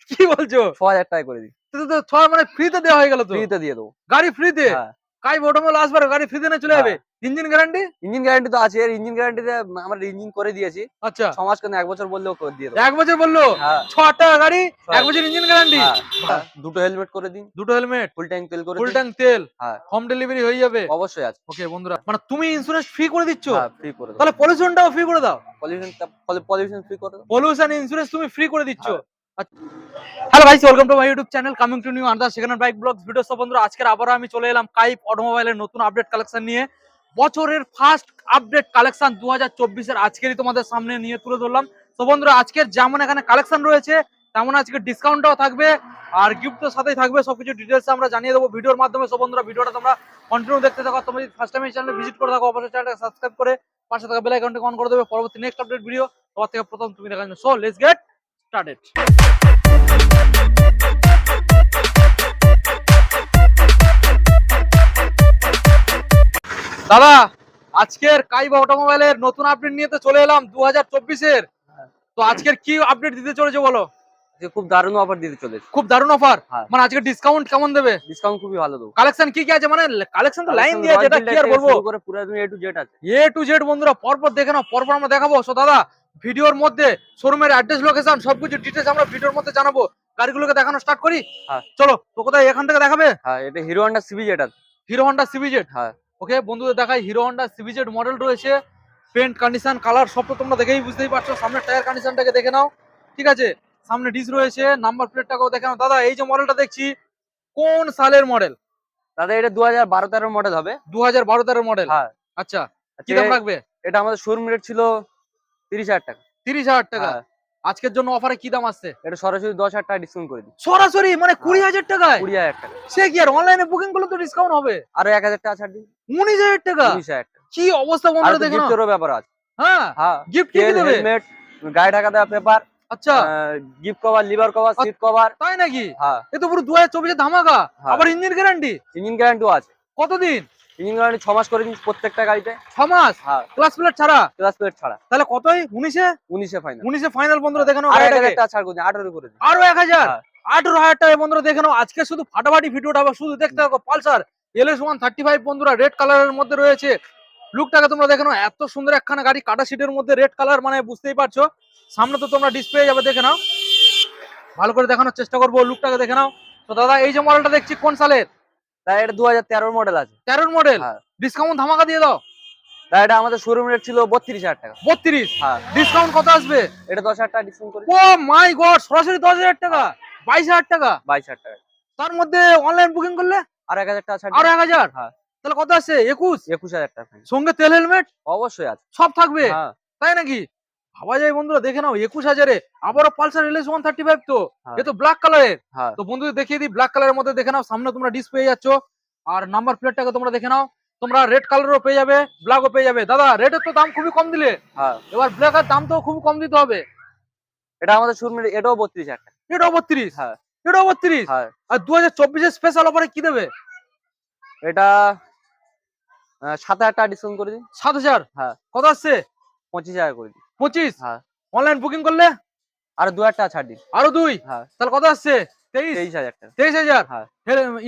কি বলছো? ছ হাজার টাকা করে দিই। মানে ফ্রিতে দেওয়া হয়ে গেল তো? ফ্রিতে দিয়ে দেবো। গাড়ি ফ্রিতে হ্যাঁ। কাই অটোমোবাইল আসবার গাড়ি ফ্রিতে না চলে যাবে? ইঞ্জিন গ্যারান্টি ইঞ্জিন গ্যারান্টি তো আছে ইঞ্জিন গ্যারান্টিতে আমরা ইঞ্জিন করে দিয়েছি। আচ্ছা। ছ মাস কেন? এক বছর বললেও করে দিয়ে এক বছর বলল? হ্যাঁ। ছ টাকা গাড়ি এক বছর ইঞ্জিন গ্যারান্টি হ্যাঁ, হ্যাঁ, দুটো হেলমেট করে দিন। দুটো হেলমেট ফুল ট্যাঙ্ক তেল করে ফুল ট্যাঙ্ক তেল? হ্যাঁ। হোম ডেলিভারি হয়ে যাবে? অবশ্যই আছে। ওকে বন্ধুরা মানে তুমি ইন্স্যুরেন্স ফ্রি করে দিচ্ছ? হ্যাঁ ফ্রি করে তাহলে পলিউশনটাও ফ্রি করে দাও। পলিউশন পলিউশন ফ্রি করে পলিউশন ইন্স্যুরেন্স তুমি ফ্রি করে দিচ্ছ? হ্যাঁ। হ্যালো ভাই welcome to my YouTube channel coming to new আন্দার সেখানে বাইক ব্লগস ভিডিও সব বন্ধুরা, আজকের আবারও আমি চলে এলাম কাইপ অটোমোবাইলের নতুন আপডেট কালেকশন নিয়ে। বছরের ফার্স্ট আপডেট কালেকশন দু হাজার চব্বিশের আজকেরই তোমাদের সামনে নিয়ে তুলে ধরলাম। তো বন্ধুরা, আজকের যেমন এখানে কালেকশন রয়েছে, তেমন আজকে ডিসকাউন্টটাও থাকবে, আর গিফটের সাথেই থাকবে, সবকিছু ডিটেলস আমরা জানিয়ে দেবো ভিডিওর মাধ্যমে। সব বন্ধুরা, ভিডিওটা তোমরা কন্টিনিউ দেখতে থাকো তোমরা যদি ফার্স্ট টাইম এই চ্যানেলে ভিজিট করে থাকো, অবশ্যই চ্যানেলটা সাবস্ক্রাইব করে পাশে থাকা বেল আইকনটা অন করে দেবে। পরবর্তী নেক্সট আপডেট ভিডিও তোমার থেকে প্রথম তুমি দেখার সো লেটস গেট স্টার্টেড দাদা আজকের কাইবা অটোমোবাইলের নতুন আপডেট নিয়ে তো চলে এলাম দু হাজার চব্বিশের। তো আজকের কি আপডেট দিতে চলেছে বলো? আজকে খুব দারুণ অফার দিতে চলেছে। খুব দারুণ অফার হ্যাঁ। মানে আজকে ডিসকাউন্ট কেমন দেবে? ডিসকাউন্ট খুবই ভালো দেবো। কালেকশন কি কি আছে? মানে কালেকশন তো লাইন দিয়ে যেটা কি আর বলব? পুরো এ টু জেড আছে। এ টু জেড বন্ধুরা পরপর দেখে নাও পরপর আমরা দেখাবো। সো দাদা ভিডিওর মধ্যে শোরুমের অ্যাড্রেস লোকেশন সবকিছু ডিটেলস আমরা ভিডিওর মধ্যে জানাব। গাড়িগুলোকে দেখানো স্টার্ট করি? হ্যাঁ। চলো তো কোথায়? এখান থেকে দেখাবে? হ্যাঁ এটা হিরো হন্ডা সিবি যেটা হিরো হন্ডা সিবিজেড হ্যাঁ। ওকে বন্ধুদের দেখাই হিরো হন্ডা সিবিজেড মডেল রয়েছে। পেন্ট কন্ডিশন কালার সব তো তোমরা দেখেই বুঝতেই পারছ। সামনে টায়ার কন্ডিশনটাকে দেখে নাও। ঠিক আছে? সামনে ডিস রয়েছে নাম্বার প্লেটটাকেও দেখে নাও। দাদা এই যে মডেলটা দেখছি কোন সালের মডেল দাদা এটা দু হাজার বারো তেরো মডেল হবে। দু হাজার বারো তেরো মডেল হ্যাঁ। আচ্ছা কি আচ্ছা, দাম রাখবে? এটা আমাদের শোরুম রেট ছিল তিরিশ হাজার টাকা। তিরিশ হাজার টাকা। হ্যাঁ, আজকের জন্য অফারে কি দাম আসছে? এটা সরাসরি দশ হাজার টাকা ডিসকাউন্ট করে দিই সরাসরি? মানে কুড়ি হাজার টাকায়? কুড়ি হাজার টাকা। সে কি আর অনলাইনে বুকিং করলে তো ডিসকাউন্ট হবে? আরও এক হাজার টাকা ছাড় দিই উনিশ হাজার টাকা? উনিশ হাজার টাকা। কি অবস্থা বন্ধুরা দেখে নাও। গিফটেরও ব্যাপার আছে। হ্যাঁ হ্যাঁ গিফট কি দেবে? হেলমেট গাড়ি ঢাকা দেওয়া পেপার আচ্ছা। Gift cover lever cover seat cover তাই নাকি? হ্যাঁ। এ তো পুরো দু হাজার চব্বিশে ধামাকা। হ্যাঁ। আবার ইঞ্জিন গ্যারান্টি ইঞ্জিন গ্যারান্টিও আছে। কতদিন? ইঞ্জিন গ্যারান্টি ছ মাস করে দিন প্রত্যেকটা গাড়িতে। ছ মাস হ্যাঁ। ক্লাস প্লেট ছাড়া? ক্লাস প্লেট ছাড়া। তাহলে কতই? উনিশে? উনিশে ফাইনাল উনিশে ফাইনাল বন্ধুরা দেখে নাও আর এক গাড়িটাকে। হাজার টাকা ছাড় করে দিন আঠারো করে দিন। আরও এক হাজার? হ্যাঁ। আঠারো হাজার টাকা বন্ধুরা দেখে নাও আজকে শুধু ফাটাফাটি ভিডিওটা আবার শুধু দেখতে থাকো Pulsar LS one thirty five বন্ধুরা রেড কালারের মধ্যে রয়েছে। লুকটাকে তোমরা দেখে নাও এত সুন্দর একখানা গাড়ি কাটা সিটের মধ্যে রেড কালার মানে বুঝতেই পারছ। সামনে তো তোমরা ডিসপ্লে যাবে দেখে নাও। ভালো করে দেখানোর চেষ্টা করব লুকটাকে দেখে নাও। তো দাদা এই যে মডেলটা দেখছি কোন সালের? এটা দু হাজার মডেল আছে। তেরোর মডেল হ্যাঁ। ডিসকাউন্ট ধামাকা দিয়ে দাও। এটা আমাদের শোরুম রেট ছিল বত্রিশ হাজার টাকা। বত্রিশ? হ্যাঁ। ডিসকাউন্ট কত আসবে? এটা দশ হাজার টাকা ডিসকাউন্ট করে। ও মাই গড সরাসরি দশ হাজার টাকা? বাইশ হাজার টাকা? বাইশ হাজার টাকা। তার মধ্যে অনলাইন বুকিং করলে? আর এক হাজার টাকা আরও। এক হাজার? হ্যাঁ। তাহলে কত আছে একুশ? একুশ হাজার টাকা। সঙ্গে তেল হেলমেট অবশ্যই আছে। সব থাকবে? হ্যাঁ। তাই নাকি? ভাবা যায় বন্ধুরা দেখে নাও একুশ হাজারে আবারও Pulsar LS one thirty five তো হ্যাঁ। এ তো ব্ল্যাক কালারের হ্যাঁ। তো বন্ধুদের দেখিয়ে দিই ব্ল্যাক কালারের মধ্যে দেখে নাও সামনে তোমরা ডিস পেয়ে যাচ্ছ। আর নাম্বার প্লেটটাকে তোমরা দেখে নাও তোমরা রেড কালারও পেয়ে যাবে ব্ল্যাকও পেয়ে যাবে। দাদা রেডের তো দাম খুবই কম দিলে। হ্যাঁ। এবার ব্ল্যাকের দাম তো খুব কম দিতে হবে। এটা আমাদের শোরুম রেট এটাও বত্রিশ হাজার টাকা। এটাও বত্রিশ? হ্যাঁ। এটাও বত্রিশ? হ্যাঁ। আর দু হাজার চব্বিশের স্পেশাল অফারে কি দেবে? এটা সাত হাজার টাকা ডিসকাউন্ট করে দিন সাত হাজার? হ্যাঁ। কত আসছে? পঁচিশ হাজার করে দিন পঁচিশ? হ্যাঁ। অনলাইন বুকিং করলে? আর দু হাজার টাকা ছাড় দিন। আরও দুই? হ্যাঁ। তাহলে কত আসছে? তেইশ? তেইশ হাজার টাকা। তেইশ হাজার? হ্যাঁ।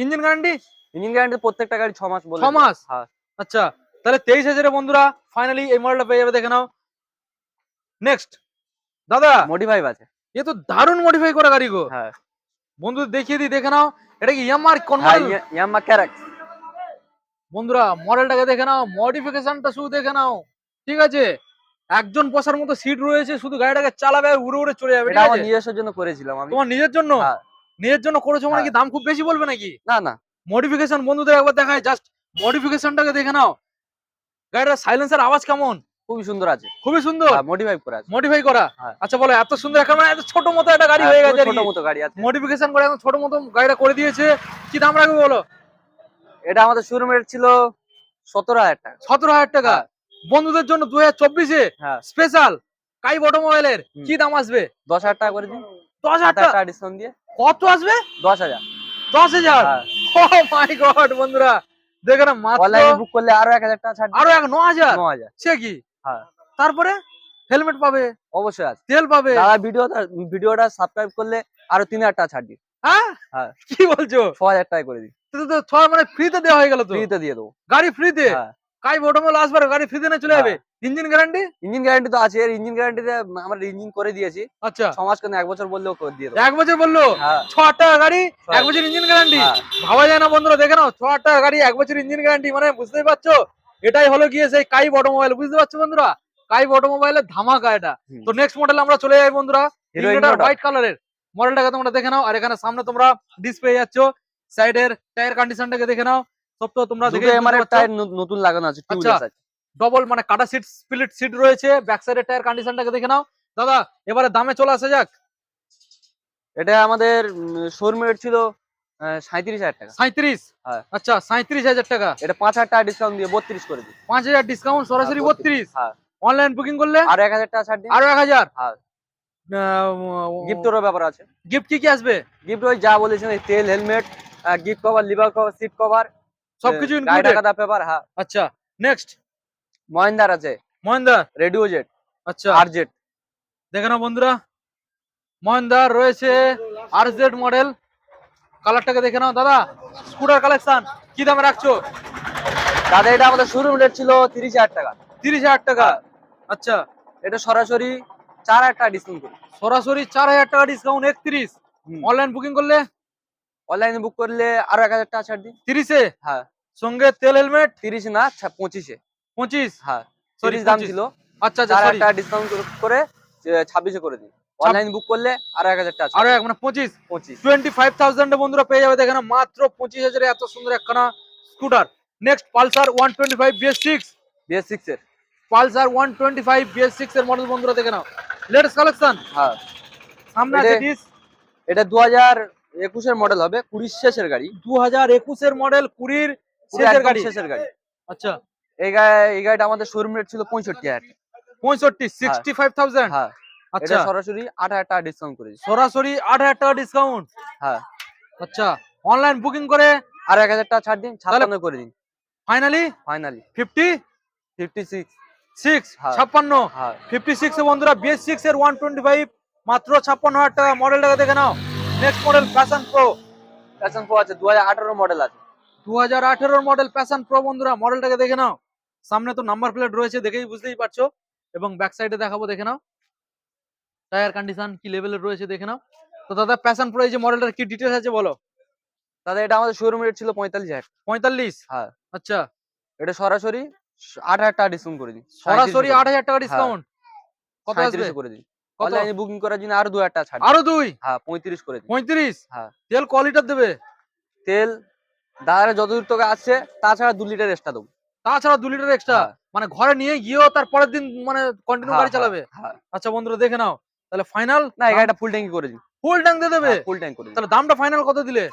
ইঞ্জিন গ্যারান্টি ইঞ্জিন গ্যারান্টি প্রত্যেকটা গাড়ি ছ মাস বলে ছ মাস? হ্যাঁ। আচ্ছা তাহলে তেইশ হাজারে বন্ধুরা ফাইনালি এই মডেলটা পেয়ে যাবে দেখে নাও। নেক্সট দাদা মডিফাইভ আছে। এ তো দারুণ মডিফাই করা গাড়ি গো। হ্যাঁ। বন্ধুদের দেখিয়ে দিই দেখে নাও। এটা কি ইয়ামার কোন মডেল ইয়াম্মা ক্যারেক্ট বন্ধুরা মডেলটাকে দেখে নাও মডিফিকেশনটা শুধু দেখে নাও। ঠিক আছে? একজন বসার মতো সিট রয়েছে শুধু গাড়িটাকে চালাবে আর উড়ে উড়ে চলে যাবে এটা আমার? নিজস্বের জন্য করেছিলাম আমি। তোমার নিজের জন্য? হ্যাঁ। নিজের জন্য করেছ মানে হ্যাঁ। কি দাম খুব বেশি বলবে নাকি? না না। মডিফিকেশন বন্ধুদের একবার দেখায় জাস্ট মডিফিকেশনটাকে দেখে নাও। গাড়িটার সাইলেন্সার আওয়াজ কেমন? খুবই সুন্দর আছে। খুবই সুন্দর? মডিফাইভ করে আছে। মডিফাই করা? হ্যাঁ। আচ্ছা বলো এত সুন্দর এখন মানে এত ছোট মতো একটা গাড়ি হ্যাঁ, হয়ে গেছে ছোট মতো গাড়ি আছে। মডিফিকেশন করে একদম ছোট মতো গাড়িটা করে দিয়েছে। কি দাম রাখবে বলো? এটা আমাদের শোরুম রেট ছিল সতেরো হাজার টাকা। সতেরো হাজার টাকা। হ্যাঁ। বন্ধুদের জন্য দু হাজার চব্বিশে হ্যাঁ। স্পেশাল কাই অটোমোবাইলের। কি দাম আসবে? দশ হাজার টাকা করে দিন। দশ হাজার টাকা? ডিসকাউন্ট দিয়ে। কত আসবে? দশ হাজার। দশ হাজার? হ্যাঁ। ও মাই গড বন্ধুরা। দেখে না মাত্র অনলাইনে বুক করলে আরও এক হাজার টাকা ছাড় আরও এক ন হাজার? ন হাজার। সে কি? হ্যাঁ। তারপরে হেলমেট পাবে। অবশ্যই আছে। তেল পাবে। দাদা ভিডিওটা ভিডিওটা সাবস্ক্রাইব করলে আরও তিন হাজার টাকা ছাড় দিই হ্যাঁ? হ্যাঁ। কি বলছো? ছ হাজার টাকা করে দিই তো মানে ফ্রিতে দেওয়া হয়ে গেল তো? ফ্রিতে দিয়ে দেবো। গাড়ি ফ্রিতে হ্যাঁ। কাই অটোমোবাইল আসবার গাড়ি ফ্রিতে চলে যাবে? ইঞ্জিন গ্যারান্টি ইঞ্জিন গ্যারান্টি তো আছে এর ইঞ্জিন গ্যারান্টিতে আমরা ইঞ্জিন করে দিয়েছি। আচ্ছা। ছ মাস কেন এক বছর বললেও করে দিয়ে এক বছর বলল? হ্যাঁ। ছ টাকা গাড়ি এক বছর ইঞ্জিন গ্যারান্টি হ্যাঁ। ভাবা যায় না বন্ধুরা দেখে নাও ছ টাকা গাড়ি এক বছর ইঞ্জিন গ্যারান্টি মানে বুঝতেই পারছ? এটাই হলো গিয়ে সেই কাই কাইব অটোমোবাইল বুঝতে পারছ বন্ধুরা? কাই কাইব অটোমোবাইলের ধামাকা এটা। তো নেক্সট মডেল আমরা চলে যাই বন্ধুরা। হোয়াইট কালারের মডেলটাকে তোমরা দেখে নাও আর এখানে সামনে তোমরা ডিসপ্লে যাচ্ছ। সাইডের টায়ার কন্ডিশনটাকে দেখে নাও। সব তো তোমরা দেখে এমআরএফ টায়ার নতুন লাগানো আছে টিউবলেস আছে ডবল মানে কাটা সিট স্প্লিট সিট রয়েছে ব্যাক সাইডের টায়ার কন্ডিশনটাকে দেখে নাও। দাদা এবারে দামে চলে আসা যাক। এটা আমাদের শোরুম রেট ছিল সাঁত্রিশ হাজার টাকা। সাঁত্রিশ হ্যাঁ। আচ্ছা সাঁত্রিশ হাজার টাকা। এটা পাঁচ হাজার টাকা ডিসকাউন্ট দিয়ে বত্রিশ করে দিই। পাঁচ হাজার ডিসকাউন্ট সরাসরি হ্যাঁ, বত্রিশ। হ্যাঁ। অনলাইন বুকিং করলে? আর এক হাজার টাকা ছাড় আরও এক হাজার? হ্যাঁ। গিফটেরও ব্যাপার আছে। গিফট কি কি আসবে? গিফট ওই যা তেল helmet gift cover lever cover seat cover সবকিছু ইনক্লুডেড টাকা পেপার হ্যাঁ। আচ্ছা নেক্সট মহিন্দার আছে। মহেন্দার? রেডিও জেট আচ্ছা। আর জেট দেখে নাও বন্ধুরা। মহেন্দার রয়েছে আর জেড মডেল কালারটাকে দেখে নাও দাদা। স্কুটার কালেকশন কি দামে রাখছো? দাদা এটা আমাদের শোরুম রেট ছিল তিরিশ হাজার টাকা। তিরিশ হাজার টাকা? আচ্ছা। এটা সরাসরি চার হাজার টাকা ডিসকাউন্ট করি। সরাসরি চার হাজার টাকা ডিসকাউন্ট একত্রিশ। অনলাইন বুকিং করলে? অনলাইনে বুক করলে আরও এক হাজার টাকা ছাড় দিই তিরিশে? হ্যাঁ। সঙ্গে তেল হেলমেট তিরিশ না পঁচিশে। পঁচিশ? হ্যাঁ। তিরিশ দাম 25 ছিল। আচ্ছা আচ্ছা টাকা ডিসকাউন্ট করে ছাব্বিশে করে দিন। অনলাইন বুক করলে আরও এক হাজার টাকা। আরও এক মানে পঁচিশ? পঁচিশ। টোয়েন্টি ফাইভ থাউজেন্ড বন্ধুরা পেয়ে যাবে দেখেন মাত্র পঁচিশ হাজারে এত সুন্দর একখানা scooter next Pulsar one twenty five BS six BS six এর। Pulsar one twenty five BS six এর মডেল বন্ধুরা দেখে নাও। লেটেস্ট কালেকশন হ্যাঁ। সামনে আছে ডিস এটা দু হাজার একুশের মডেল হবে কুড়ির শেষের গাড়ি। দু হাজার একুশের মডেল কুড়ির শেষের গাড়ি। শেষের গাড়ি। আচ্ছা। এই এই গাড়িটা আমাদের শোরুম রেট ছিল পঁয়ষট্টি হাজার। পঁয়ষট্টি সিক্সটি ফাইভ থাউজেন্ড হ্যাঁ। আচ্ছা। সরাসরি আট হাজার টাকা ডিসকাউন্ট করে সরাসরি আট হাজার টাকা ডিসকাউন্ট হ্যাঁ। আচ্ছা। অনলাইন বুকিং করে? আর এক হাজার টাকা ছাড় দিন ছাপ্পান্ন করে দিন। Finally finally fifty fifty six six হ্যাঁ। ছাপ্পান্ন? হ্যাঁ। ফিফটি সিক্স বন্ধুরা বিএস সিক্স এর ওয়ান টোয়েন্টি ফাইভ মাত্র ছাপ্পান্ন হাজার টাকা মডেলটাকে দেখে নাও। Next model Passion Pro Passion Pro আছে দু হাজার আঠারো মডেল আছে। দু হাজার মডেল প্যাশন প্রো বন্ধুরা মডেলটাকে দেখে নাও। সামনে তো নাম্বার প্লেট রয়েছে দেখেই বুঝতেই পারছ। এবং ব্যাক সাইডে দেখাবো দেখে নাও। টায়ার কন্ডিশন কি লেভেলের রয়েছে দেখে নাও। তো দাদা প্যাশন প্রো এই যে মডেলটার কি ডিটেলস আছে বলো? দাদা এটা আমাদের শোরুম রেট ছিল পঁয়তাল্লিশ হাজার। পঁয়তাল্লিশ? হ্যাঁ। আচ্ছা। এটা সরাসরি আট হাজার টাকা ডিসকাউন্ট করে দিন সরাসরি আট হাজার টাকা ডিসকাউন্ট কত আসবে? করে দিন কত অনলাইনে বুকিং করার জন্য আরও দু হাজার টাকা ছাড়। আরও দুই? হ্যাঁ পঁয়ত্রিশ করে পঁয়ত্রিশ? হ্যাঁ। তেল ক লিটার দেবে? তেল দাদারা যত দূর তোকে আসছে তাছাড়া দু লিটার এক্সট্রা দেবো। তাছাড়া দু লিটার এক্সট্রা হ্যাঁ। মানে ঘরে নিয়ে গিয়েও তার পরের দিন মানে কন্টিনিউ হ্যাঁ, গাড়ি চালাবে? হ্যাঁ আচ্ছা বন্ধুরা দেখে নাও। তাহলে ফাইনাল না এই গাড়িটা ফুল ট্যাঙ্কি করে দিন ফুল ট্যাঙ্ক দিয়ে দেবে? ফুল ট্যাঙ্ক করে তাহলে দামটা ফাইনাল কত দিলে?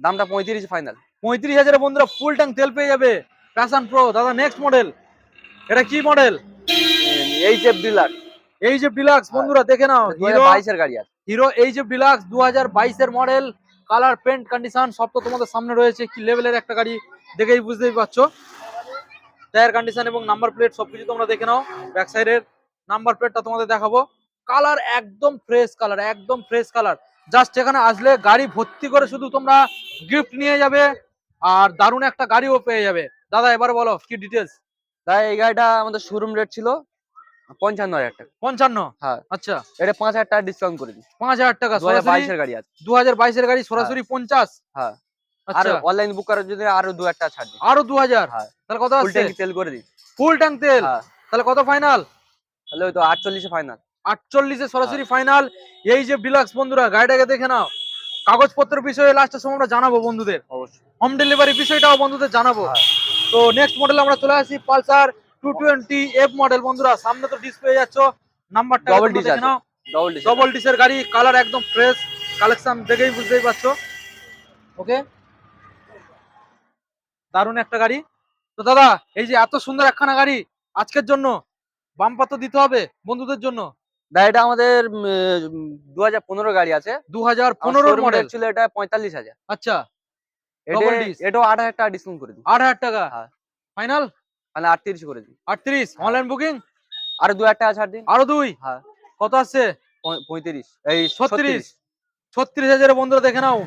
দামটা পঁয়ত্রিশ ফাইনাল পঁয়ত্রিশ হাজারে বন্ধুরা ফুল ট্যাঙ্ক তেল পেয়ে যাবে। প্যাশন প্রো দাদা নেক্সট মডেল এটা কি মডেল এইচ এফ ডিলার এই যে ডিলাক্স বন্ধুরা দেখে নাও হিরো বাইশের গাড়ি আছে। হিরো এই যে ডিলাক্স দু হাজার বাইশের মডেল কালার পেন্ট কন্ডিশন সব তো তোমাদের সামনে রয়েছে। কি লেভেলের একটা গাড়ি দেখেই বুঝতেই পারছ। টায়ার কন্ডিশন এবং নাম্বার প্লেট সবকিছু তোমরা দেখে নাও ব্যাক সাইডের নাম্বার প্লেটটা তোমাদের দেখাবো। কালার একদম ফ্রেশ কালার একদম ফ্রেশ কালার জাস্ট এখানে আসলে গাড়ি ভর্তি করে শুধু তোমরা গিফট নিয়ে যাবে আর দারুণ একটা গাড়িও পেয়ে যাবে। দাদা এবার বলো কি ডিটেলস তাই এই গাড়িটা আমাদের শোরুম রেট ছিল পঞ্চান্ন হাজার টাকা। পঞ্চান্ন? হ্যাঁ। আচ্ছা। এটা পাঁচ হাজার টাকা ডিসকাউন্ট করে দিন পাঁচ হাজার টাকা দু হাজার বাইশের গাড়ি আছে। দু হাজার বাইশের গাড়ি সরাসরি পঞ্চাশ? হ্যাঁ। আর আচ্ছা অনলাইন বুক করার জন্য আরও দু হাজার টাকা ছাড় আরও দু হাজার? হ্যাঁ। তাহলে কত ফুল আসছে? তেল করে দিন ফুল ট্যাঙ্ক তেল? হ্যাঁ। তাহলে কত ফাইনাল তাহলে ওই তো আটচল্লিশে ফাইনাল আটচল্লিশে সরাসরি হ্যাঁ। ফাইনাল এই যে ডিলাক্স বন্ধুরা গাড়িটাকে দেখে নাও। কাগজপত্রের বিষয়ে লাস্টের সময় আমরা জানাব বন্ধুদের। অবশ্যই। হোম ডেলিভারি বিষয়টাও বন্ধুদের জানাব। হ্যাঁ। তো নেক্সট মডেল আমরা চলে আসি Pulsar two twenty F model বন্ধুরা সামনে তো ডিসপ্লে যাচ্ছ নাম্বারটা dish দেখে আছে। ডবল ডিস ডবল ডিসের গাড়ি কালার একদম ফ্রেশ কালেকশন দেখেই বুঝতেই পারছ। ওকে দারুণ একটা গাড়ি। তো দাদা এই যে এত সুন্দর একখানা গাড়ি আজকের জন্য বাম্পার তো দিতে হবে বন্ধুদের জন্য। এটা আমাদের দু হাজার পনেরো গাড়ি আছে। দু হাজার পনেরোর মডেল ছিল এটা পঁয়তাল্লিশ হাজার। আচ্ছা। এটা এটাও আট হাজার টাকা ডিসকাউন্ট করে দিন আট হাজার টাকা। হ্যাঁ। ফাইনাল মানে আটত্রিশ করে দিন। আটত্রিশ। অনলাইন বুকিং আর দু টাকা ছাড় দিন। আরও দুই? হ্যাঁ। কত আসছে? পঁয়- পঁয়ত্রিশ। এই ছত্রিশ। ছত্রিশ। হাজারে বন্ধুরা দেখে নাও।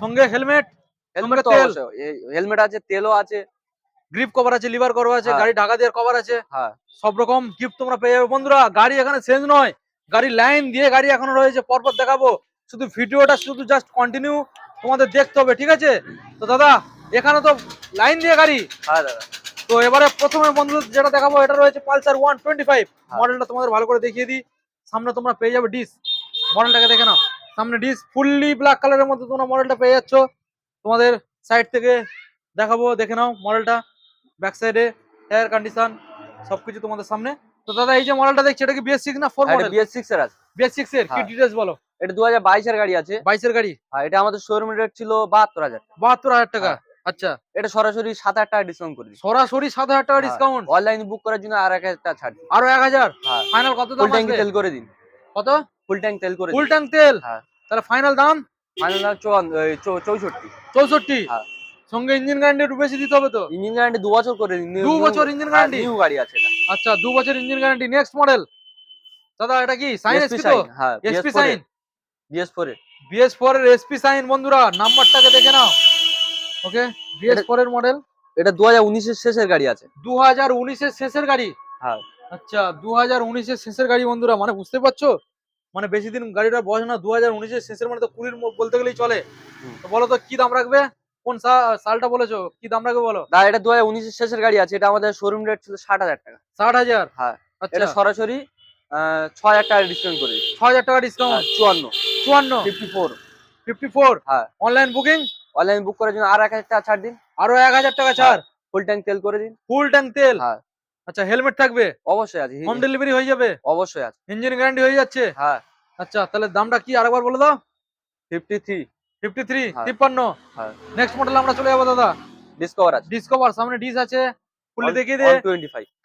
সঙ্গে হেলমেট হেলমেট হেলমেট আছে তেলও আছে। গ্রিপ কভার আছে লিভার কভার আছে হ্যাঁ। গাড়ি ঢাকা দেওয়ার কভার আছে। হ্যাঁ। সব রকম গিফট তোমরা পেয়ে যাবে। বন্ধুরা গাড়ি এখানে চেঞ্জ নয়। গাড়ি লাইন দিয়ে গাড়ি এখনও রয়েছে। পরপর দেখাবো। শুধু ভিডিওটা শুধু জাস্ট কন্টিনিউ তোমাদের দেখতে হবে ঠিক আছে? তো দাদা এখানে তো লাইন দিয়ে গাড়ি। হ্যাঁ দাদা। তো এবারে প্রথমে বন্ধু যেটা দেখাবো এটা রয়েছে পালসার ওয়ান টোয়েন্টি ফাইভ হ্যাঁ। মডেলটা তোমাদের ভালো করে দেখিয়ে দিই। সামনে তোমরা পেয়ে যাবে ডিস মডেলটাকে দেখে নাও। সামনে ডিস ফুললি ব্ল্যাক কালারের মধ্যে তোমরা মডেলটা পেয়ে যাচ্ছ। তোমাদের সাইড থেকে দেখাবো দেখে নাও মডেলটা ব্যাক সাইডে টায়ার কন্ডিশন সবকিছু তোমাদের সামনে। তো দাদা এই যে মডেলটা দেখছি এটা কি বিএস সিক্স না ফোর মডেল বিএস সিক্স এর আছে। বিএস সিক্স এর কি হ্যাঁ। ডিটেলস বলো? এটা দু হাজার বাইশের গাড়ি আছে। বাইশের গাড়ি? আর এটা আমাদের শোরুম রেট ছিল বাহাত্তর হাজার। বাহাত্তর হাজার টাকা। হ্যাঁ। আচ্ছা এটা সরাসরি সাত হাজার টাকা ডিসকাউন্ট করে দিই সরাসরি সাত হাজার টাকা ডিসকাউন্ট অনলাইন বুক করার জন্য আর এক হাজার টাকা ছাড় আরও এক হাজার? হ্যাঁ। ফাইনাল কত দাম ট্যাঙ্ক তেল করে দিন। কত? ফুল ট্যাঙ্ক তেল করে ফুল ট্যাঙ্ক তেল? হ্যাঁ। তাহলে ফাইনাল দাম? না চুয়ান্ন চৌষট্টি। চৌষট্টি? হ্যাঁ। সঙ্গে ইঞ্জিন গ্যারান্টি একটু বেশি দিতে হবে তো? ইঞ্জিন গ্যারান্টি দু বছর করে দিন। দু বছর ইঞ্জিন গ্যারান্টি নিউ গাড়ি আছে আচ্ছা দু বছর ইঞ্জিন গ্যারান্টি নেক্সট মডেল দাদা এটা কি? সাইন এসপি তো? হ্যাঁ এসপি সাইন বিএস ফোর এর। বিএস ফোর এর। এসপি সাইন বন্ধুরা নাম্বারটাকে দেখে নাও। ওকে? বিএস ফোর এর মডেল এটা দু হাজার উনিশের শেষের গাড়ি আছে। দু হাজার উনিশের শেষের গাড়ি? হ্যাঁ। আচ্ছা দু হাজার উনিশের শেষের গাড়ি বন্ধুরা মানে বুঝতে পারছ? মানে বেশি দিন গাড়িটা বয়স না দু হাজার উনিশের শেষের মানে তো কুড়ির ম- বলতে গেলেই চলে। তো বলো তো কি দাম রাখবে? কোন সালটা বলেছ? কি দাম রাখবে বলো? না এটা দু হাজার উনিশের শেষের গাড়ি আছে এটা আমাদের শোরুম রেট ছিল ষাট হাজার টাকা। ষাট হাজার? হ্যাঁ আচ্ছা। এটা সরাসরি আহ, ছ হাজার টাকা ডিসকাউন্ট করে দিই। ছ হাজার টাকা ডিসকাউন্ট হ্যাঁ, চুয়ান্ন। চুয়ান্ন? ফিফটি ফোর ফিফটি ফোর হ্যাঁ। অনলাইন বুকিং অনলাইন বুক করার জন্য আর এক হাজার টাকা ছাড় দিন। আরও এক হাজার টাকা ছাড়। ফুল ট্যাঙ্ক তেল করে দিন। ফুল ট্যাঙ্ক তেল? হ্যাঁ। আচ্ছা হেলমেট থাকবে? অবশ্যই আছে হোম ডেলিভারি হয়ে যাবে? অবশ্যই আছে। ইঞ্জিন গ্যারান্টি হয়ে যাচ্ছে? হ্যাঁ। আচ্ছা তাহলে দামটা কি আরেকবার বলে দাও? ফিফটি থ্রি ফিফটি থ্রি হ্যাঁ। তিপ্পান্ন? হ্যাঁ। নেক্সট মডেল আমরা চলে যাব দাদা। ডিসকভার আছে। ডিসকভার সামনে ডিস আছে। খুলে দেখিয়ে দে।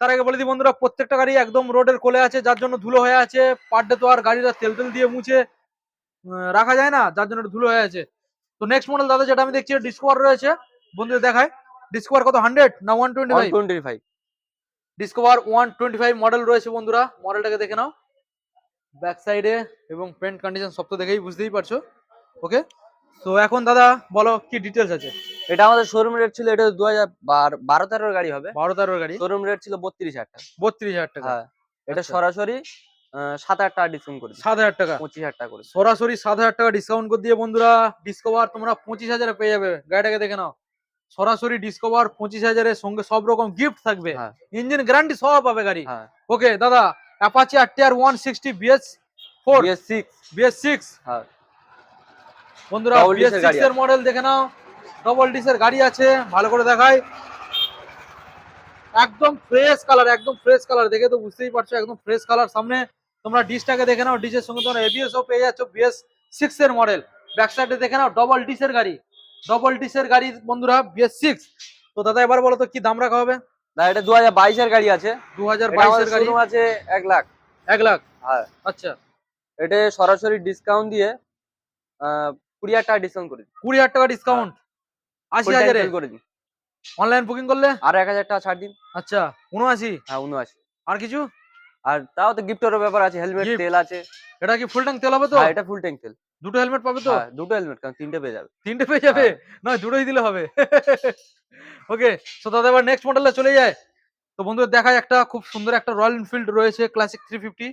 তার আগে বলে দিই বন্ধুরা প্রত্যেকটা গাড়ি একদম রোডের কোলে আছে যার জন্য ধুলো হয়ে আছে। পার ডে তো আর গাড়িটা তেল তেল দিয়ে মুছে রাখা যায় না যার জন্য ধুলো হয়ে আছে। তো নেক্সট মডেল দাদা যেটা আমি দেখছি ডিসকভার রয়েছে। বন্ধুদের দেখায় ডিসকভার কত? হান্ড্রেড না one twenty five twenty five Discover one twenty five model রয়েছে বন্ধুরা। মডেলটাকে দেখে নাও। ব্যাক সাইডে এবং পেন্ট কন্ডিশন সব তো দেখেই বুঝতেই পারছ। ওকে তো এখন দাদা বলো কি ডিটেলস আছে? এটা আমাদের শোরুম রেট ছিল এটা দু হাজার বারো তেরোর গাড়ি হবে। বারো তেরোর গাড়ি? শোরুম রেট ছিল বত্রিশ হাজার টাকা। বত্রিশ হাজার টাকা। হ্যাঁ। এটা আচ্ছা। সরাসরি সাত হাজার টাকা ডিসকাউন্ট করে দিই। সাত হাজার টাকা? পঁচিশ হাজার টাকা করে সরাসরি সাত হাজার টাকা ডিসকাউন্ট করে দিয়ে বন্ধুরা ডিসকভার তোমরা পঁচিশ হাজারে পেয়ে যাবে। গাড়িটাকে দেখে নাও। সরাসরি ডিসকভার পঁচিশ হাজারের সঙ্গে সব রকম গিফট থাকবে। ইঞ্জিন গ্যারান্টি সব পাবে গাড়ি। ওকে দাদা অ্যাপাচি আর টিয়ার one sixty BS four BS six BS six বন্ধুরা বিএস সিক্স এর মডেল দেখে নাও। ডবল ডিসের গাড়ি আছে ভালো করে দেখায় একদম ফ্রেশ কালার একদম ফ্রেশ কালার দেখে তো বুঝতেই পারছ একদম ফ্রেশ কালার সামনে। তোমরা ডিসটাকে দেখে নাও ডিসের সঙ্গে তোমরা এবিএস ও পেয়ে যাচ্ছ বিএস সিক্স এর মডেল ব্যাক সাইডে দেখে নাও ডবল ডিসের গাড়ি। ডবল ডিসের গাড়ি বন্ধুরা বিএস সিক্স তো দাদা এবার বলো তো কি দাম রাখা হবে? না এটা দু হাজার বাইশের গাড়ি আছে। দু হাজার বাইশের গাড়ি। আছে এক লাখ। এক লাখ? হ্যাঁ। আচ্ছা। এটা সরাসরি ডিসকাউন্ট দিয়ে কুড়ি হাজার টাকা ডিসকাউন্ট করে দিই কুড়ি হাজার টাকা ডিসকাউন্ট আশি Full tank হাজারে করে দিই অনলাইন বুকিং করলে? আর এক হাজার টাকা ছাড় দিন। আচ্ছা উনআশি হ্যাঁ উনআশি আর কিছু? আর তাও তো গিফটেরও ব্যাপার আছে হেলমেট। তেল আছে। এটা কি ফুল ট্যাঙ্ক তেল হবে তো? হ্যাঁ এটা ফুল ট্যাঙ্ক তেল। দুটো হেলমেট পাবে তো? হ্যাঁ দুটো হেলমেট কারণ তিনটে পেয়ে যাবে। তিনটে পেয়ে যাবে? নয় দুটোই দিলে হবে। ওকে তো দাদা এবার নেক্সট মডেলে চলে যায়। তো বন্ধুদের দেখায় একটা খুব সুন্দর একটা রয়্যাল এনফিল্ড রয়েছে ক্লাসিক থ্রি ফিফটি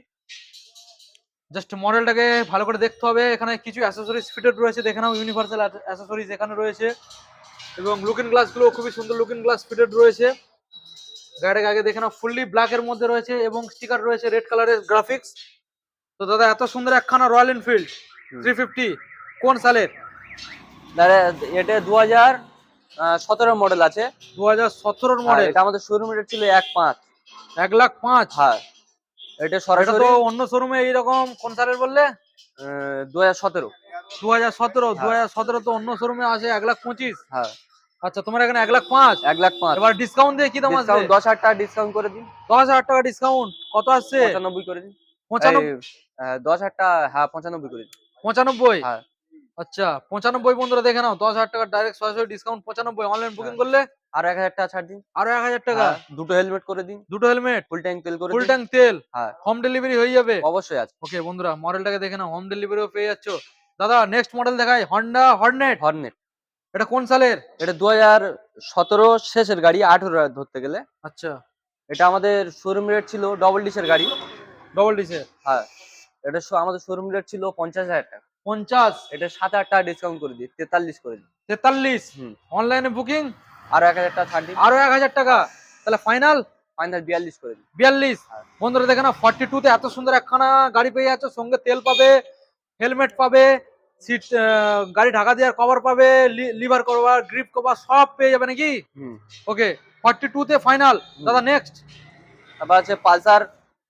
জাস্ট মডেলটাকে ভালো করে দেখতে হবে। এখানে কিছু অ্যাসেসরিজ ফিটেড রয়েছে দেখে নাও ইউনিভার্সাল অ্যাসেসরিজ এখানে রয়েছে। এবং লুকিং গ্লাসগুলো খুবই সুন্দর লুকিং গ্লাস ফিটেড রয়েছে। গাড়িটাকে আগে দেখে নাও ফুললি ব্ল্যাক এর মধ্যে রয়েছে এবং স্টিকার রয়েছে রেড কালারের গ্রাফিক্স তো দাদা এত সুন্দর একখানা রয়্যাল এনফিল্ড। থ্রি ফিফটি কোন সালের? দাদা এটা দু হাজার সতেরো মডেল আছে। দু হাজার সতেরোর মডেল এটা আমাদের শোরুম রেট ছিল এক পাঁচ। এক লাখ পাঁচ? হ্যাঁ এটা এটা সরাসরি তো অন্য শোরুমে এইরকম কোন সালের বললে? দু হাজার সতেরো। দু হাজার সতেরো দু হ্যাঁ। হাজার সতেরো তো অন্য শোরুমে আছে এক লাখ পঁচিশ। হ্যাঁ। আচ্ছা তোমার এখানে এক লাখ পাঁচ? এক লাখ পাঁচ। এবার ডিসকাউন্ট দিয়ে কি দাম আসবে? দশ হাজার টাকা ডিসকাউন্ট করে দিন। দশ হাজার টাকা ডিসকাউন্ট কত আসছে? পঁচানব্বই করে দিন। পঁচানব্বই? দশ হাজার টাকা হ্যাঁ পঁচানব্বই করে দিন। পঁচানব্বই? হ্যাঁ। আচ্ছা পঁচানব্বই বন্ধুরা দেখে নাও দশ হাজার টাকা ডাইরেক্ট সরাসরি ডিসকাউন্ট পঁচানব্বই অনলাইন বুকিং হ্যাঁ। করলে আর এক হাজার টাকা ছাড় দিন। আরও এক হাজার টাকা? হ্যাঁ, দুটো হেলমেট করে দিন। দুটো হেলমেট ফুল ট্যাঙ্ক তেল করে ফুল ট্যাঙ্ক তেল? হ্যাঁ। হোম ডেলিভারি হয়ে যাবে? অবশ্যই আছে। ওকে বন্ধুরা মডেলটাকে দেখে নাও হোম ডেলিভারিও পেয়ে যাচ্ছ। দাদা নেক্সট মডেল দেখাই হন্ডা হর্নেট হর্নেট এটা কোন সালের? এটা দু হাজার সতেরো শেষের গাড়ি আঠেরো ধরতে গেলে। আচ্ছা। এটা আমাদের শোরুম রেট ছিল ডবল ডিসের গাড়ি। ডবল ডিসের হ্যাঁ। এটা আমাদের শোরুম রেট ছিল পঞ্চাশ হাজার টাকা। পঞ্চাশ? এটা সাত হাজার টাকা ডিসকাউন্ট করে দিই তেতাল্লিশ করে দিই। তেতাল্লিশ? অনলাইনে বুকিং আরও এক হাজার টাকা ছাড় দিই আরও এক হাজার টাকা? তাহলে ফাইনাল ফাইনাল বিয়াল্লিশ করে দিই। বিয়াল্লিশ? হ্যাঁ। বন্ধুরা দেখে না ফর্টি টু তে এত সুন্দর একখানা গাড়ি পেয়ে যাচ্ছে সঙ্গে তেল পাবে হেলমেট পাবে সিট গাড়ি ঢাকা দেওয়ার কভার পাবে লিভার কভার গ্রিপ কভার সব পেয়ে যাবে নাকি? হুম। ওকে ফর্টি টু তে ফাইনাল দাদা নেক্সট তারপর আছে Pulsar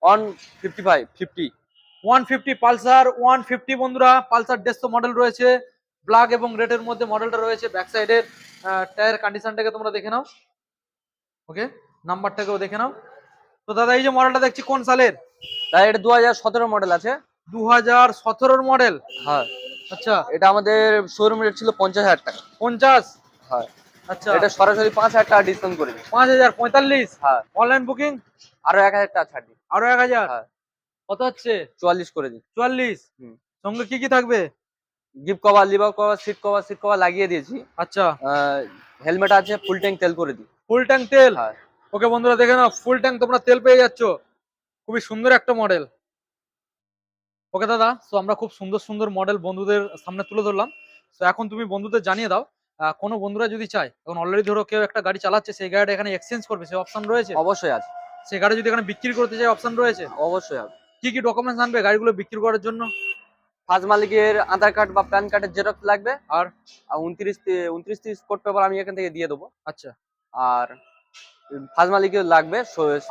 on fifty five fifty one fifty Pulsar one fifty বন্ধুরা পালসার দেড়শো মডেল রয়েছে। ব্ল্যাক এবং রেডের মধ্যে মডেলটা রয়েছে ব্যাক সাইডের টায়ার কন্ডিশনটাকে তোমরা দেখে নাও। ওকে নাম্বারটাকেও দেখে নাও। তো দাদা এই যে মডেলটা দেখছি কোন সালের? তাই এটা দু হাজার সতেরো মডেল আছে। দু হাজার সতেরোর মডেল হ্যাঁ। আচ্ছা। এটা আমাদের শোরুম রেট ছিল পঞ্চাশ হাজার টাকা। পঞ্চাশ? হ্যাঁ। আচ্ছা। এটা সরাসরি পাঁচ হাজার টাকা ডিসকাউন্ট করে দিই পাঁচ হাজার পঁয়তাল্লিশ? হ্যাঁ। অনলাইন বুকিং আরও এক হাজার টাকা ছাড় দিই আরও এক হাজার? হ্যাঁ। কত হচ্ছে? চুয়াল্লিশ করে দিই চুয়াল্লিশ? হুম। সঙ্গে কি কি থাকবে? Gift cover lever cover seat cover seat cover লাগিয়ে দিয়েছি। আচ্ছা। হেলমেট আছে ফুল ট্যাঙ্ক তেল করে দিই ফুল ট্যাঙ্ক তেল? হ্যাঁ। ওকে বন্ধুরা দেখে নাও ফুল ট্যাঙ্ক তোমরা তেল পেয়ে যাচ্ছ। খুবই সুন্দর একটা মডেল ওকে দাদা তো আমরা খুব সুন্দর সুন্দর মডেল বন্ধুদের সামনে তুলে ধরলাম। তো এখন তুমি বন্ধুদের জানিয়ে দাও কোনো বন্ধুরা যদি চায় এখন অলরেডি ধরো কেউ একটা গাড়ি চালাচ্ছে সেই গাড়িটা এখানে এক্সচেঞ্জ করবে সেই অপশন রয়েছে? অবশ্যই আছে। সেই গাড়ি যদি এখানে বিক্রি করতে চায় অপশন রয়েছে? অবশ্যই হবে কি কি ডকুমেন্টস আনবে গাড়িগুলো বিক্রি করার জন্য? ফার্স্ট মালিকের আধার কার্ড বা প্যান কার্ডের জেরক্স লাগবে। আর? উনত্রিশ উনত্রিশ তিরিশ কোড পেপার আমি এখান থেকে দিয়ে দেবো। আচ্ছা। আর ফার্স্ট মালিকের লাগবে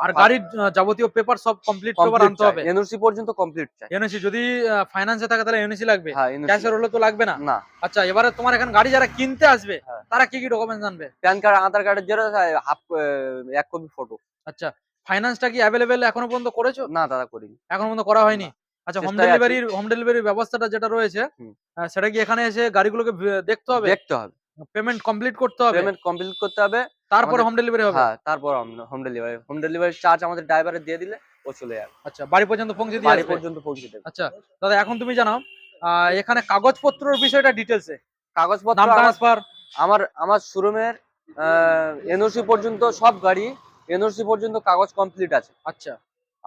আর গাড়ির যাবতীয় পেপার সব কমপ্লিট পেপার আনতে হবে। এনওসি পর্যন্ত কমপ্লিট চাই। এনএসি যদি ফাইন্যান্সে থাকে তাহলে এনএসি লাগবে। ক্যাশের হলে তো লাগবে না। না। আচ্ছা এবারে তোমার এখানে গাড়ি যারা কিনতে আসবে হ্যাঁ। তারা কি কি ডকুমেন্টস আনবে? প্যান কার্ড আধার কার্ডের জেরক্স হাফ এক কপি ফটো আচ্ছা ফাইন্যান্সটা কি অ্যাভেলেবেল এখনও পর্যন্ত করেছ? না দাদা করিনি। এখনও পর্যন্ত করা হয়নি? আচ্ছা হোম। ডেলিভারির হোম ডেলিভারির ব্যবস্থাটা যেটা রয়েছে সেটা কি এখানে এসে গাড়িগুলোকে দেখতে হবে? দেখতে হবে। পেমেন্ট কমপ্লিট করতে হবে। পেমেন্ট কমপ্লিট করতে হবে। তারপরে হোম ডেলিভারি হবে। হ্যাঁ তারপর home delivery home delivery charge আমাদের ড্রাইভারে দিয়ে দিলে ও চলে যাবে। আচ্ছা বাড়ি পর্যন্ত পৌঁছে দিয়ে বাড়ি পর্যন্ত পৌঁছে দেবে। আচ্ছা দাদা এখন তুমি জানাও এখানে কাগজপত্রের বিষয়টা ডিটেলসে কাগজপত্র নাম আমার- ট্রান্সফার আমার আমার শোরুমের এনওসি পর্যন্ত সব গাড়ি এনওসি পর্যন্ত কাগজ কমপ্লিট আছে। আচ্ছা।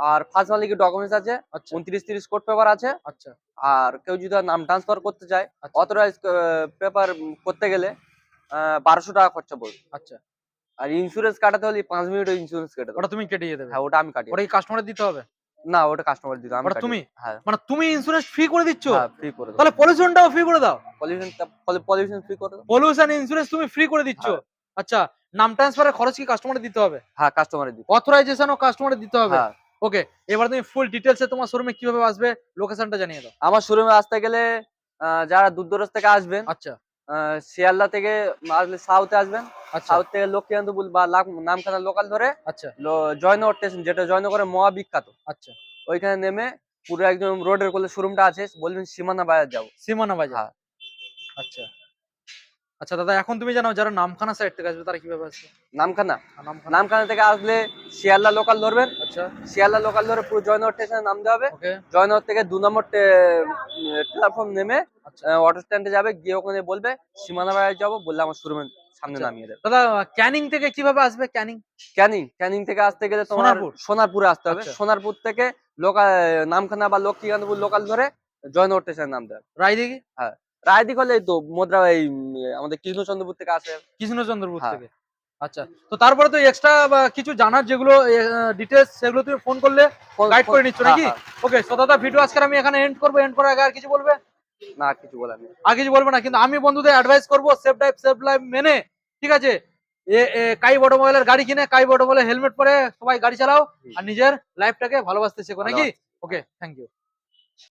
আর ফার্স্ট মালিকের ডকুমেন্টস আছে? আচ্ছা। উনত্রিশ তিরিশ কোড পেপার আছে। আচ্ছা। আর কেউ যদি নাম ট্রান্সফার করতে চায় আচ্ছা। অথরাইজ পেপার করতে গেলে বারোশো টাকা খরচা পড়বে। আচ্ছা। আর ইন্স্যুরেন্স কাটাতে হলে পাঁচ মিনিট ইন্স্যুরেন্স কেটে ওটা তুমি কেটে দেবে। হ্যাঁ ওটা আমি কাটি ওটা কি কাস্টমারের দিতে হবে? না ওটা কাস্টমার দিতে আমি তুমি? হ্যাঁ। মানে তুমি ইন্স্যুরেন্স ফ্রি করে দিচ্ছ? হ্যাঁ ফ্রি করে তাহলে পলিউশনটাও ফ্রি করে দাও। পলিউশন পলিউশন ফ্রি করে দেবো। পলিউশন ইন্স্যুরেন্স তুমি ফ্রি করে দিচ্ছ? হ্যাঁ। আচ্ছা নাম ট্রান্সফারের খরচ কি কাস্টমারে দিতে হবে? হ্যাঁ কাস্টমারের দিতে অথরাইজেশনও কাস্টমারে দিতে হবে। হ্যাঁ। ওকে এবার তুমি ফুল ডিটেলসে তোমার শোরুমে কীভাবে আসবে লোকেশনটা জানিয়ে দাও। আমার শোরুমে আসতে গেলে যারা দূর থেকে আসবেন আচ্ছা। শিয়ালদা থেকে আসলে সাউথে আসবেন। আচ্ছা। সাউথ থেকে লক্ষ্মীকান্তপুর বা নামখানা লোকাল ধরে আচ্ছা। জয়নগর স্টেশন যেটা জয়নগরের মহা বিখ্যাত আচ্ছা। ওইখানে নেমে পুরো একদম রোডের কোলে শোরুমটা আছে বলবেন সীমানা বাজার যাব। সীমানা বাজার। হ্যাঁ। আচ্ছা। আচ্ছা দাদা এখন তুমি জানো যারা নামখানা সাইড থেকে আসবে তারা কীভাবে আসবে? নামখানা? নামখানা। নামখানা থেকে আসলে শিয়ালদা লোকাল ধরবেন। আচ্ছা। শিয়ালদা লোকাল ধরে পুরো জয়নগর স্টেশনে নামতে হবে। জয়নগর থেকে দু নম্বর প্ল্যাটফর্ম নেমে আচ্ছা। অটো স্ট্যান্ডে যাবে গিয়ে ওখানে বলবে সীমানা বাজার যাব বললে আমার শুরু সামনে আচ্ছা। নামিয়ে দেবে। দাদা ক্যানিং থেকে কীভাবে আসবে ক্যানিং? ক্যানিং ক্যানিং থেকে আসতে গেলে তোমার সোনারপুর? সোনারপুরে আসতে হবে। আচ্ছা। সোনারপুর থেকে লোকাল নামখানা বা লক্ষ্মীকান্তপুর লোকাল ধরে জয়নগর স্টেশনে নামতে হবে। রায়দিঘি? রায়দিক হলে এই তো মুদ্রা এই আমাদের কৃষ্ণচন্দ্রপুর থেকে আসে। কৃষ্ণচন্দ্রপুর হ্যাঁ। থেকে। আচ্ছা তো তারপরে তো এক্সট্রা কিছু জানার যেগুলো ডিটেলস সেগুলো তুমি ফোন করলে গাইড করে নিচ্ছ হ্যাঁ, নাকি? হ্যাঁ। ওকে তো দাদা ভিডিও আজকে আমি এখানে এন্ড করব এন্ড করার আগে আর কিছু বলবে? না কিছু বলার নেই। আর কিছু বলবে না কিন্তু আমি বন্ধুদের অ্যাডভাইস করব সেফ লাইফ সেফ লাইফ মেনে ঠিক আছে? কাই অটোমোবাইলের গাড়ি কিনে কাই অটোমোবাইলের হেলমেট পরে সবাই গাড়ি চালাও আর নিজের লাইফটাকে ভালোবাসতে শেখো নাকি? Okay thank you